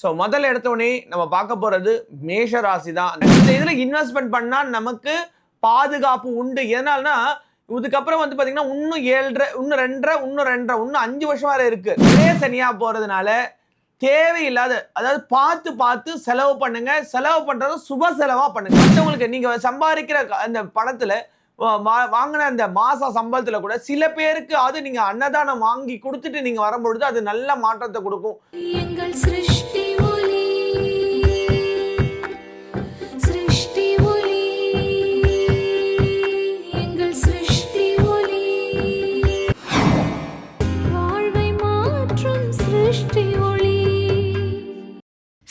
So முதல்ல எடுத்தோடனே நம்ம பார்க்க போகிறது மேஷ ராசி தான் இந்த இதில் இன்வெஸ்ட்மெண்ட் பண்ணால் நமக்கு பாதுகாப்பு உண்டு. எதனால்னா இதுக்கப்புறம் வந்து பார்த்தீங்கன்னா இன்னும் ஏழரை இன்னும் ரெண்டரை இன்னும் ரெண்டரை இன்னும் அஞ்சு வருஷம் வரை இருக்கு. ஒரே சனியாக போகிறதுனால தேவையில்லாத அதாவது பார்த்து பார்த்து செலவு பண்ணுங்க. செலவு பண்றது சுப செலவாக பண்ணுங்க. மற்றவங்களுக்கு நீங்கள் சம்பாதிக்கிற அந்த படத்தில் வாங்கின அந்த மாச சம்பளத்துல கூட சில பேருக்கு அது நீங்க அன்னதானம் வாங்கி கொடுத்துட்டு நீங்க வரும்பொழுது அது நல்ல மாற்றத்தை கொடுக்கும். எங்கள் சிருஷ்டி சிருஷ்டி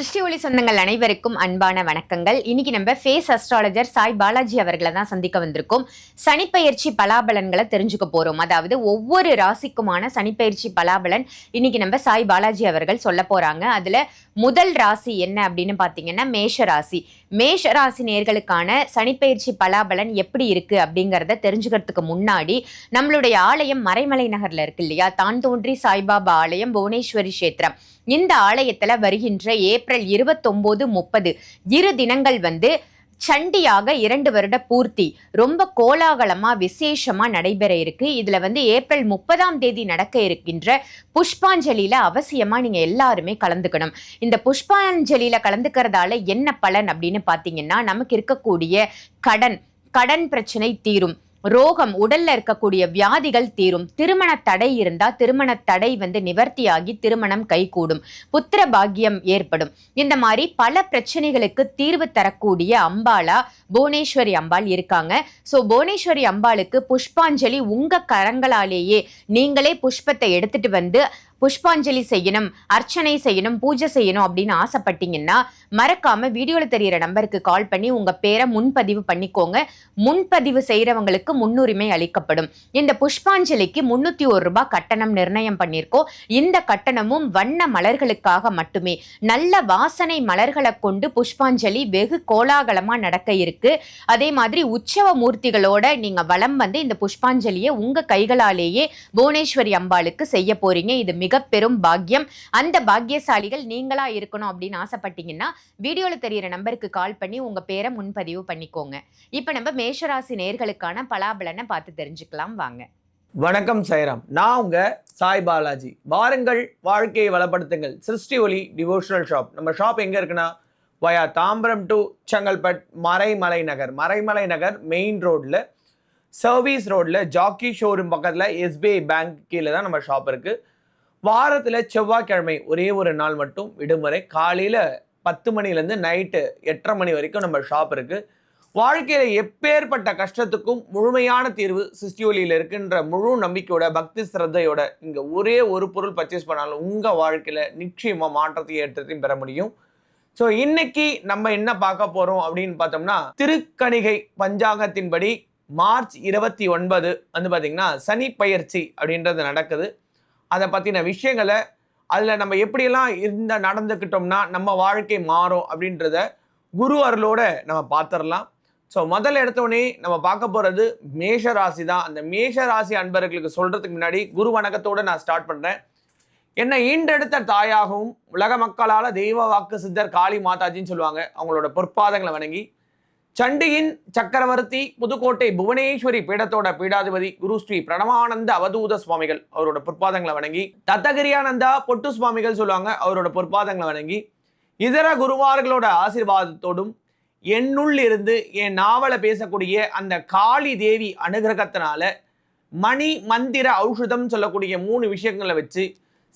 சிருஷ்டி ஒளி சொந்தங்கள் அனைவருக்கும் அன்பான வணக்கங்கள். இன்னைக்கு நம்ம ஃபேஸ் அஸ்ட்ராலஜர் சாய் பாலாஜி அவர்களை தான் சந்திக்க வந்திருக்கோம். சனிப்பயிற்சி பலாபலன்களை தெரிஞ்சுக்க போறோம். அதாவது ஒவ்வொரு ராசிக்குமான சனிப்பயிற்சி பலாபலன் இன்னைக்கு நம்ம சாய் பாலாஜி அவர்கள் சொல்ல போறாங்க. அதுல முதல் ராசி என்ன அப்படின்னு பார்த்தீங்கன்னா மேஷ ராசி. மேஷ ராசி நேர்களுக்கான சனிப்பயிற்சி பலாபலன் எப்படி இருக்கு அப்படிங்கிறத தெரிஞ்சுக்கிறதுக்கு முன்னாடி நம்மளுடைய ஆலயம் மறைமலை நகர்ல இருக்கு இல்லையா? தான் தோன்றி சாய்பாபா ஆலயம் புவனேஸ்வரி கஷேத்திரம். இந்த ஆலயத்துல வருகின்ற ஏப்ரல் ஏப்ரல் இருபத்தொம்போது முப்பது. இரு தினங்கள் வந்து சண்டியாக இரண்டு வருட பூர்த்தி. ரொம்ப கோலாகலமாக விசேஷமாக நடைபெற இருக்கு. இதில் வந்து ஏப்ரல் முப்பதாம் தேதி நடக்க இருக்கின்ற புஷ்பாஞ்சலியில் அவசியமாக நீங்கள் எல்லாருமே கலந்துக்கணும். இந்த புஷ்பாஞ்சலியில கலந்துக்கிறதால என்ன பலன் அப்படின்னு பார்த்தீங்கன்னா நமக்கு இருக்கக்கூடிய கடன் கடன் பிரச்சனை தீரும். ரோகம் உடல்ல இருக்கக்கூடிய வியாதிகள் தீரும். திருமண தடை இருந்தா திருமண தடை வந்து நிவர்த்தியாகி திருமணம் கைகூடும். புத்திர பாக்கியம் ஏற்படும். இந்த மாதிரி பல பிரச்சனைகளுக்கு தீர்வு தரக்கூடிய அம்பாளா புவனேஸ்வரி அம்பாள் இருக்காங்க. ஸோ புவனேஸ்வரி அம்பாளுக்கு புஷ்பாஞ்சலி உங்க கரங்களாலேயே நீங்களே புஷ்பத்தை எடுத்துட்டு வந்து புஷ்பாஞ்சலி செய்யணும் அர்ச்சனை செய்யணும் பூஜை செய்யணும் அப்படின்னு ஆசைப்பட்டீங்கன்னா மறக்காம வீடியோல தெரியிற நம்பருக்கு கால் பண்ணி உங்க பேரை முன்பதிவு பண்ணிக்கோங்க. முன்பதிவு செய்யறவங்களுக்கு முன்னுரிமை அளிக்கப்படும். இந்த புஷ்பாஞ்சலிக்கு முன்னூத்தி ஒரு ரூபாய் கட்டணம் நிர்ணயம் பண்ணியிருக்கோம். இந்த கட்டணமும் வண்ண மலர்களுக்காக மட்டுமே. நல்ல வாசனை மலர்களை கொண்டு புஷ்பாஞ்சலி வெகு கோலாகலமா நடக்க இருக்கு. அதே மாதிரி உற்சவ மூர்த்திகளோட நீங்க வலம் வந்து இந்த புஷ்பாஞ்சலியை உங்க கைகளாலேயே புவனேஸ்வரி அம்பாளுக்கு செய்ய போறீங்க. இது மிக மிக பெரும் பாக்கியம். அந்த பாக்கியசாலிகள் நீங்களா இருக்கணும் அப்படின்னு ஆசைப்பட்டீங்கன்னா வீடியோல தெரியிற நம்பருக்கு கால் பண்ணி உங்க பேரை முன்பதிவு பண்ணிக்கோங்க. இப்ப நம்ம மேஷராசி நேர்களுக்கான பலாபலனை பார்த்து தெரிஞ்சுக்கலாம் வாங்க. வணக்கம் சைராம். நான் உங்க சாய் பாலாஜி. வாருங்கள் வாழ்க்கையை வளப்படுத்துங்கள். சிருஷ்டி ஒலி டிவோஷனல் ஷாப். நம்ம ஷாப் எங்க இருக்குன்னா via Tambaram to Chengalpet Maraimalai Nagar. Maraimalai Nagar main ரோட்ல சர்வீஸ் ரோட்ல ஜாக்கி ஷோரூம் பக்கத்துல எஸ்பிஐ பேங்க் கீழே தான் நம்ம ஷாப் இருக்கு. வாரத்தில் செவ்வாய்க்கிழமை ஒரே ஒரு நாள் மட்டும் விடுமுறை. காலையில் பத்து மணிலேருந்து நைட்டு எட்டரை மணி வரைக்கும் நம்ம ஷாப் இருக்குது வாழ்க்கையில் எப்பேற்பட்ட கஷ்டத்துக்கும் முழுமையான தீர்வு சிஸ்டியோலியில் இருக்கின்ற முழு நம்பிக்கையோட பக்தி சிரத்தையோட இங்கே ஒரே ஒரு பொருள் பர்ச்சேஸ் பண்ணாலும் உங்கள் வாழ்க்கையில் நிச்சயமாக மாற்றத்தையும் ஏற்றத்தையும் பெற முடியும். ஸோ இன்னைக்கு நம்ம என்ன பார்க்க போகிறோம் அப்படின்னு பார்த்தோம்னா திருக்கணிகை பஞ்சாங்கத்தின்படி மார்ச் இருபத்தி ஒன்பது வந்து பார்த்திங்கன்னா சனி பயிற்சி அப்படின்றது நடக்குது. அதை பற்றின விஷயங்களை அதில் நம்ம எப்படியெல்லாம் இருந்த நடந்துக்கிட்டோம்னா நம்ம வாழ்க்கை மாறும் அப்படின்றத குரு அருளோட நம்ம பார்த்துடலாம் ஸோ முதல்ல எடுத்தோடனே நம்ம பார்க்க போகிறது மேஷ ராசி தான். அந்த மேஷ ராசி அன்பர்களுக்கு சொல்கிறதுக்கு முன்னாடி குரு வணக்கத்தோடு நான் ஸ்டார்ட் பண்ணுறேன் என்னை ஈண்டெடுத்த தாயாகவும் உலக மக்களால் தெய்வ வாக்கு சித்தர் காளி மாதாஜின்னு சொல்லுவாங்க. அவங்களோட பொற்பாதங்களை வணங்கி சண்டியின் சக்கரவர்த்தி புதுக்கோட்டை புவனேஸ்வரி பீடத்தோட பீடாதிபதி குரு ஸ்ரீ பிரணவானந்த அவதூத சுவாமிகள் அவரோட பொற்பாதங்களை வணங்கி தத்தகிரியானந்தா பொட்டு சுவாமிகள் சொல்லுவாங்க அவரோட பொற்பாதங்களை வணங்கி இதர குருவார்களோட ஆசீர்வாதத்தோடும் என்னுள் இருந்து என் நாவலை பேசக்கூடிய அந்த காளி தேவி அனுகிரகத்தினால மணி மந்திர ஔஷதம் சொல்லக்கூடிய மூணு விஷயங்களை வச்சு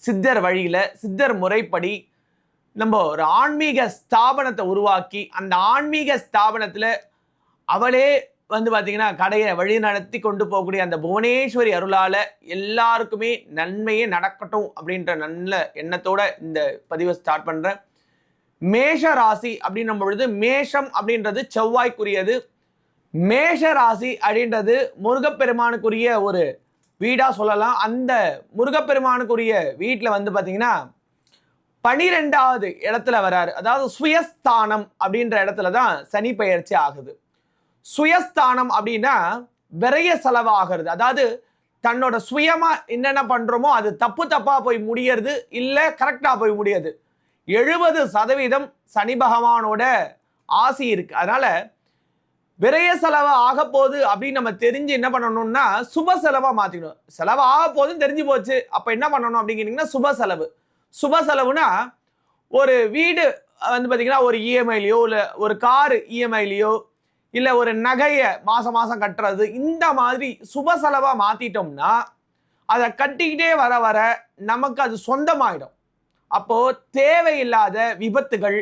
சித்தர் வழியில சித்தர் முறைப்படி நம்ம ஒரு ஆன்மீக ஸ்தாபனத்தை உருவாக்கி அந்த ஆன்மீக ஸ்தாபனத்தில் அவளே வந்து பார்த்திங்கன்னா கடையை வழி நடத்தி கொண்டு போகக்கூடிய அந்த புவனேஸ்வரி அருளால் எல்லாருக்குமே நன்மையே நடக்கட்டும் அப்படின்ற நல்ல எண்ணத்தோட இந்த பதிவை ஸ்டார்ட் பண்ணுறேன் மேஷ ராசி அப்படின்னும் பொழுது மேஷம் அப்படின்றது செவ்வாய்க்குரியது. மேஷ ராசி அப்படின்றது முருகப்பெருமானுக்குரிய ஒரு வீடாக சொல்லலாம். அந்த முருகப்பெருமானுக்குரிய வீட்டில் வந்து பார்த்திங்கன்னா பனிரெண்டாவது இடத்துல வராரு. அதாவது சுயஸ்தானம் அப்படின்ற இடத்துல தான் சனி பயிற்சி ஆகுது. சுயஸ்தானம் அப்படின்னா விரைய செலவாகிறது. அதாவது தன்னோட சுயமா என்னென்ன பண்றோமோ அது தப்பு தப்பா போய் முடியறது இல்லை கரெக்டா போய் முடியாது எழுபது சதவீதம் சனி பகவானோட ஆசி இருக்கு. அதனால விரைய செலவு ஆக போகுது அப்படின்னு நம்ம தெரிஞ்சு என்ன பண்ணணும்னா சுப செலவா மாத்திக்கணும். செலவு ஆக போகுதுன்னு தெரிஞ்சு போச்சு. அப்ப என்ன பண்ணணும் அப்படிங்கிறீங்கன்னா சுப செலவு. சுப செலவுனா ஒரு வீடு வந்து பார்த்திங்கன்னா ஒரு இஎம்ஐலையோ இல்லை ஒரு காரு இஎம்ஐலையோ இல்லை ஒரு நகையை மாதம் மாதம் கட்டுறது இந்த மாதிரி சுப செலவாக மாற்றிட்டோம்னா அதை கட்டிக்கிட்டே வர வர நமக்கு அது சொந்தமாயிடும். அப்போது தேவையில்லாத விபத்துகள்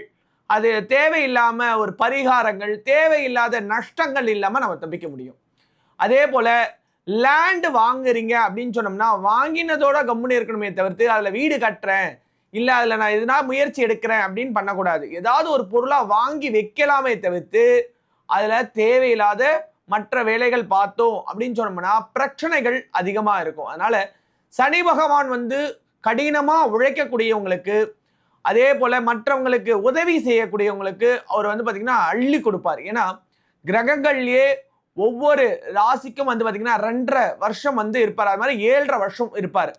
அது தேவையில்லாமல் ஒரு பரிகாரங்கள் தேவையில்லாத நஷ்டங்கள் இல்லாமல் நம்ம தப்பிக்க முடியும். அதே போல் லேண்டு வாங்குறீங்க அப்படின்னு சொன்னோம்னா வாங்கினதோட கம்முன்னு இருக்கணுமே தவிர்த்து அதில் வீடு கட்டுறேன் இல்லை அதில் நான் எதுனா முயற்சி எடுக்கிறேன் அப்படின்னு பண்ணக்கூடாது. ஏதாவது ஒரு பொருளாக வாங்கி வைக்கலாமே தவிர்த்து அதில் தேவையில்லாத மற்ற வேலைகள் பார்த்தோம் அப்படின்னு சொன்னோம்னா பிரச்சனைகள் அதிகமாக இருக்கும். அதனால் சனி பகவான் வந்து கடினமாக உழைக்கக்கூடியவங்களுக்கு அதே போல் மற்றவங்களுக்கு உதவி செய்யக்கூடியவங்களுக்கு அவர் வந்து பார்த்திங்கன்னா அள்ளி கொடுப்பார். ஏன்னா கிரகங்கள்லேயே ஒவ்வொரு ராசிக்கும் வந்து பார்த்தீங்கன்னா ரெண்டரை வருஷம் வந்து இருப்பார். அது மாதிரி ஏழரை வருஷம் இருப்பார்.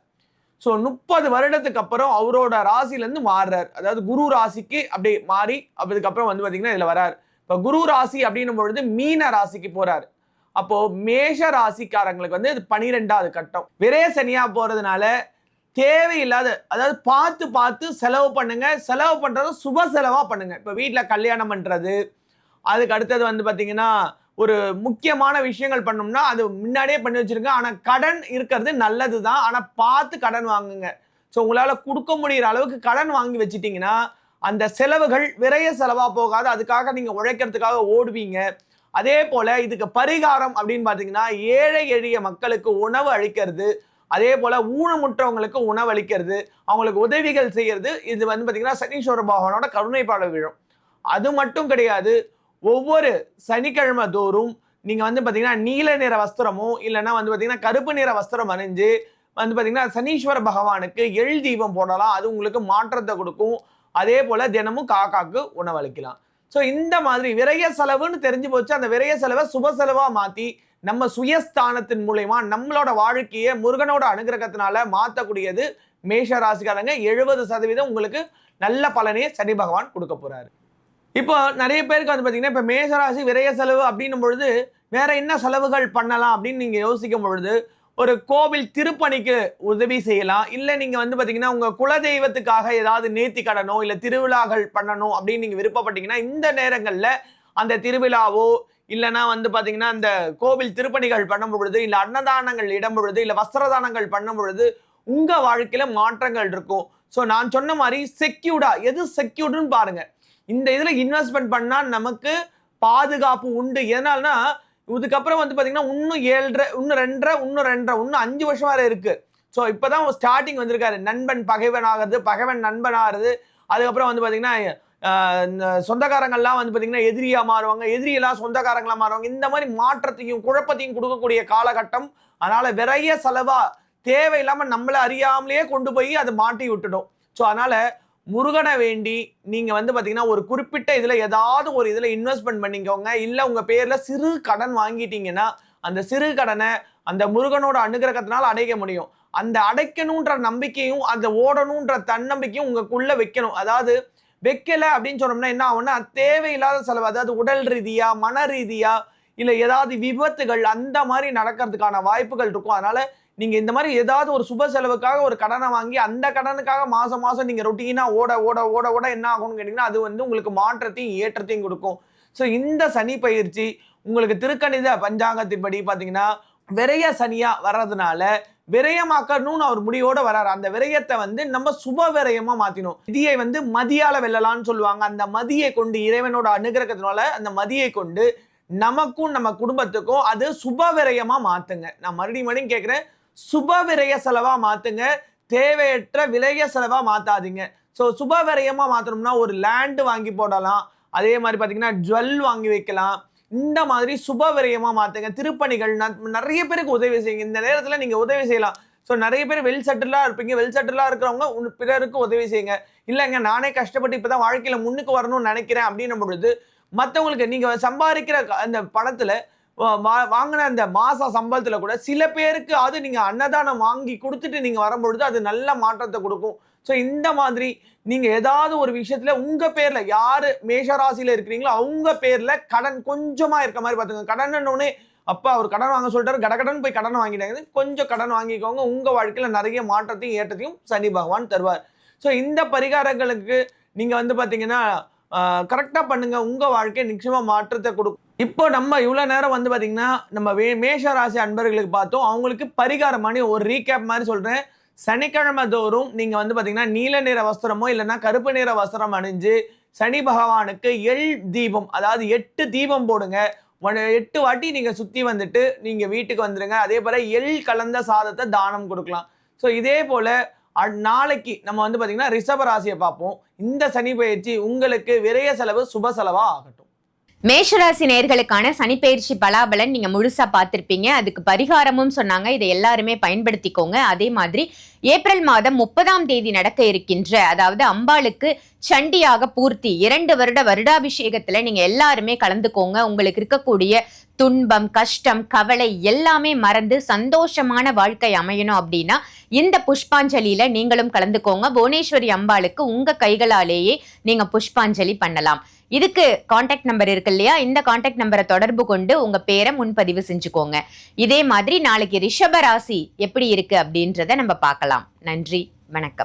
ஸோ முப்பது வருடத்துக்கு அப்புறம் அவரோட ராசிலேருந்து மாறுறார். அதாவது குரு ராசிக்கு அப்படி மாறி அதுக்கப்புறம் வந்து பார்த்தீங்கன்னா இதில் வரார். இப்போ குரு ராசி அப்படின்னும் பொழுது மீன ராசிக்கு போகிறார் அப்போது மேஷ ராசிக்காரங்களுக்கு வந்து இது பனிரெண்டாவது கட்டம். விரய சனியாக போகிறதுனால தேவையில்லாத அதாவது பார்த்து பார்த்து செலவு பண்ணுங்க. செலவு பண்ணுறதும் சுப செலவாக பண்ணுங்க. இப்போ வீட்டில் கல்யாணம் பண்ணுறது அதுக்கு அடுத்தது வந்து பார்த்தீங்கன்னா ஒரு முக்கியமான விஷயங்கள் பண்ணோம்னா அது முன்னாடியே பண்ணி வச்சுருங்க. ஆனால் கடன் இருக்கிறது நல்லது தான் ஆனால் பார்த்து கடன் வாங்குங்க. ஸோ உங்களால் கொடுக்க முடிகிற அளவுக்கு கடன் வாங்கி வச்சுட்டிங்கன்னா அந்த செலவுகள் விரைய செலவாக போகாது. அதுக்காக நீங்கள் உழைக்கிறதுக்காக ஓடுவீங்க. அதே போல் இதுக்கு பரிகாரம் அப்படின்னு பார்த்தீங்கன்னா ஏழை எளிய மக்களுக்கு உணவு அளிக்கிறது. அதே போல் ஊனமுற்றவங்களுக்கு உணவு அளிக்கிறது. அவங்களுக்கு உதவிகள் செய்கிறது இது வந்து பார்த்திங்கன்னா சனீஸ்வர பகவானோட கருணை பாட விழும். அது மட்டும் கிடையாது. ஒவ்வொரு சனிக்கிழமை தோறும் நீங்கள் வந்து பார்த்தீங்கன்னா நீல நிற வஸ்திரமோ இல்லைன்னா வந்து பார்த்தீங்கன்னா கருப்பு நிற வஸ்திரம் அணிஞ்சு வந்து பார்த்தீங்கன்னா சனீஸ்வர பகவானுக்கு எள் தீபம் போடலாம். அது உங்களுக்கு மாற்றத்தை கொடுக்கும். அதே போல் தினமும் காக்காக்கு உணவளிக்கலாம் ஸோ இந்த மாதிரி விரய செலவுன்னு தெரிஞ்சு போச்சு. அந்த விரய செலவை சுப செலவாக மாற்றி நம்ம சுயஸ்தானத்தின் மூலயமா நம்மளோட வாழ்க்கையை முருகனோட அனுகிரகத்தினால மாற்றக்கூடியது மேஷ ராசிக்காரங்க எழுபது சதவீதம் உங்களுக்கு நல்ல பலனையே சனி பகவான் கொடுக்க போகிறாரு இப்போ நிறைய பேருக்கு வந்து பார்த்தீங்கன்னா இப்போ மேசராசி விரய செலவு அப்படின்னும் பொழுது வேற என்ன செலவுகள் பண்ணலாம் அப்படின்னு நீங்க யோசிக்கும் பொழுது ஒரு கோவில் திருப்பணிக்கு உதவி செய்யலாம். இல்லை நீங்கள் வந்து பார்த்தீங்கன்னா உங்கள் குலதெய்வத்துக்காக ஏதாவது நேர்த்தி கடனோ இல்லை திருவிழாக்கள் பண்ணணும் அப்படின்னு நீங்கள் விருப்பப்பட்டீங்கன்னா இந்த நேரங்களில் அந்த திருவிழாவோ இல்லைன்னா வந்து பார்த்தீங்கன்னா அந்த கோவில் திருப்பணிகள் பண்ணும் பொழுது இல்லை அன்னதானங்கள் இடம் பொழுது இல்லை வஸ்திரதானங்கள் பண்ணும் பொழுது உங்கள் வாழ்க்கையில் மாற்றங்கள் இருக்கும். ஸோ நான் சொன்ன மாதிரி செக்யூர்டாக எது செக்யூர்டுன்னு பாருங்கள் இந்த இதில் இன்வெஸ்ட்மெண்ட் பண்ணால் நமக்கு பாதுகாப்பு உண்டு. எதனால்னா இதுக்கப்புறம் வந்து பார்த்தீங்கன்னா இன்னும் ஏழரை இன்னும் ரெண்டரை இன்னும் ரெண்டரை இன்னும் அஞ்சு வருஷம் வரை இருக்குது ஸோ இப்போதான் ஸ்டார்டிங் வந்திருக்காரு. நண்பன் பகைவன் ஆகிறது பகைவன் நண்பன் ஆகிறது. அதுக்கப்புறம் வந்து பார்த்தீங்கன்னா இந்த சொந்தக்காரங்கள்லாம் வந்து பார்த்தீங்கன்னா எதிரியாக மாறுவாங்க. எதிரியெல்லாம் சொந்தக்காரங்களாக மாறுவாங்க. இந்த மாதிரி மாற்றத்தையும் குழப்பத்தையும் கொடுக்கக்கூடிய காலகட்டம். அதனால் விரைய செலவாக தேவையில்லாமல் நம்மளை அறியாமலேயே கொண்டு போய் அதை மாட்டி விட்டுடும். ஸோ அதனால் முருகனை வேண்டி நீங்கள் வந்து பார்த்தீங்கன்னா ஒரு குறிப்பிட்ட இதில் ஏதாவது ஒரு இதில் இன்வெஸ்ட்மெண்ட் பண்ணிக்கோங்க. இல்லை உங்கள் பேரில் சிறு கடன் வாங்கிட்டீங்கன்னா அந்த சிறு கடனை அந்த முருகனோட அனுகிரகத்தினால் அடைக்க முடியும். அந்த அடைக்கணுன்ற நம்பிக்கையும் அந்த ஓடணுன்ற தன்னம்பிக்கையும் உங்களுக்குள்ளே வைக்கணும். அதாவது வைக்கலை அப்படின்னு சொன்னோம்னா என்ன ஆகும்னா தேவையில்லாத செலவு அதாவது உடல் ரீதியாக மன ரீதியாக இல்லை ஏதாவது விபத்துகள் அந்த மாதிரி நடக்கிறதுக்கான வாய்ப்புகள் இருக்கும். அதனால் நீங்கள் இந்த மாதிரி ஏதாவது ஒரு சுப செலவுக்காக ஒரு கடனை வாங்கி அந்த கடனுக்காக மாதம் மாதம் நீங்கள் ரொட்டீனாக ஓட ஓட ஓட ஓட என்ன ஆகும்னு கேட்டிங்கன்னா அது வந்து உங்களுக்கு மாற்றத்தையும் ஏற்றத்தையும் கொடுக்கும். ஸோ இந்த சனி பயிற்சி உங்களுக்கு திருக்கணித பஞ்சாங்கத்தின்படி பார்த்தீங்கன்னா விரய சனியாக வர்றதுனால விரயமாக்கணும்னு அவர் முடியோட வராரு அந்த விரயத்தை வந்து நம்ம சுப விரயமா மாத்தினோம். விதியை வந்து மதியால வெல்லலாம்னு சொல்லுவாங்க. அந்த மதியை கொண்டு இறைவனோட அனுகிரகத்தினால அந்த மதியை கொண்டு நமக்கும் நம்ம குடும்பத்துக்கும் அது சுப விரயமா மாத்துங்க. நான் மறுபடியும் மறுபடியும் கேட்கிறேன் சுப விரய செலவாக மாற்றுங்க தேவையற்ற விலைய செலவாக மாற்றாதீங்க ஸோ சுப விரயமாக மாற்றணும்னா ஒரு லேண்ட் வாங்கி போடலாம். அதே மாதிரி பார்த்தீங்கன்னா ஜுவல் வாங்கி வைக்கலாம். இந்த மாதிரி சுப விரயமாக மாற்றுங்க திருப்பணிகள் நிறைய பேருக்கு உதவி செய்யுங்க. இந்த நேரத்தில் நீங்கள் உதவி செய்யலாம். ஸோ நிறைய பேர் வெல் செட்டிலாக இருப்பீங்க. வெல் செட்டிலாக இருக்கிறவங்க பிறருக்கு உதவி செய்யுங்க. இல்லைங்க நானே கஷ்டப்பட்டு இப்பதான் வாழ்க்கையில் முன்னுக்கு வரணும்னு நினைக்கிறேன் அப்படின்னும் பொழுது மற்றவங்களுக்கு நீங்கள் சம்பாதிக்கிற க- அந்த பணத்தில் வாங்கின அந்த மாச சம்பளத்துல கூட சில பேருக்கு அது நீங்க அன்னதானம் வாங்கி கொடுத்துட்டு நீங்க வரும்பொழுது அது நல்ல மாற்றத்தை கொடுக்கும். ஸோ இந்த மாதிரி நீங்க ஏதாவது ஒரு விஷயத்துல உங்க பேர்ல யாரு மேஷராசியில இருக்கிறீங்களோ அவங்க பேர்ல கடன் கொஞ்சமா இருக்க மாதிரி பார்த்துங்க கடன் உடனே அப்பா அவர் கடன் வாங்க சொல்லிட்டாரு. கடகடன் போய் கடன் வாங்கிட்டாங்க கொஞ்சம் கடன் வாங்கிக்கோங்க. உங்க வாழ்க்கையில நிறைய மாற்றத்தையும் ஏற்றத்தையும் சனி பகவான் தருவார். ஸோ இந்த பரிகாரங்களுக்கு நீங்க வந்து பாத்தீங்கன்னா கரெக்டாக பண்ணுங்க. உங்கள் வாழ்க்கை நிச்சயமாக மாற்றத்தை கொடுக்கும். இப்போ நம்ம இவ்வளோ நேரம் வந்து பார்த்திங்கன்னா நம்ம வே மேஷ ராசி அன்பர்களுக்கு பார்த்தோம். அவங்களுக்கு பரிகாரம் ஒரு ரீகேப் மாதிரி சொல்கிறேன் சனிக்கிழமை தோறும் நீங்கள் வந்து பார்த்தீங்கன்னா நீல நிற வஸ்திரமோ இல்லைன்னா கருப்பு நிற வஸ்திரம் அணிஞ்சு சனி பகவானுக்கு எள் தீபம் அதாவது எட்டு தீபம் போடுங்க. எட்டு வாட்டி நீங்கள் சுற்றி வந்துட்டு நீங்கள் வீட்டுக்கு வந்துடுங்க அதே போல் எள் கலந்த சாதத்தை தானம் கொடுக்கலாம். ஸோ இதே போல் அ- நாளைக்கு நம்ம வந்து பார்த்திங்கன்னா ரிஷப ராசியை பார்ப்போம். இந்த சனி பயிற்சி உங்களுக்கு விரய செலவு சுப செலவா ஆகட்டும். மேஷராசி நேர்களுக்கான சனிப்பயிற்சி பலாபலன் நீங்க முழுசா பார்த்துருப்பீங்க. அதுக்கு பரிகாரமும் சொன்னாங்க. இதை எல்லாருமே பயன்படுத்திக்கோங்க. அதே மாதிரி ஏப்ரல் மாதம் முப்பதாம் தேதி நடக்க இருக்கின்ற அதாவது அம்பாளுக்கு சண்டியாக பூர்த்தி இரண்டு வருட வருடாபிஷேகத்துல நீங்க எல்லாருமே கலந்துக்கோங்க. உங்களுக்கு இருக்கக்கூடிய துன்பம் கஷ்டம் கவலை எல்லாமே மறந்து சந்தோஷமான வாழ்க்கை அமையணும் அப்படின்னா இந்த புஷ்பாஞ்சலியில நீங்களும் கலந்துக்கோங்க. புவனேஸ்வரி அம்பாளுக்கு உங்க கைகளாலேயே நீங்க புஷ்பாஞ்சலி பண்ணலாம். இதுக்கு காண்டாக்ட் நம்பர் இருக்கு இல்லையா? இந்த காண்டாக்ட் நம்பரை தொடர்பு கொண்டு உங்க பேரை முன்பதிவு செஞ்சுக்கோங்க. இதே மாதிரி நாளைக்கு ரிஷப ராசி எப்படி இருக்கு அப்படின்றத நம்ம பார்க்கலாம். நன்றி வணக்கம்.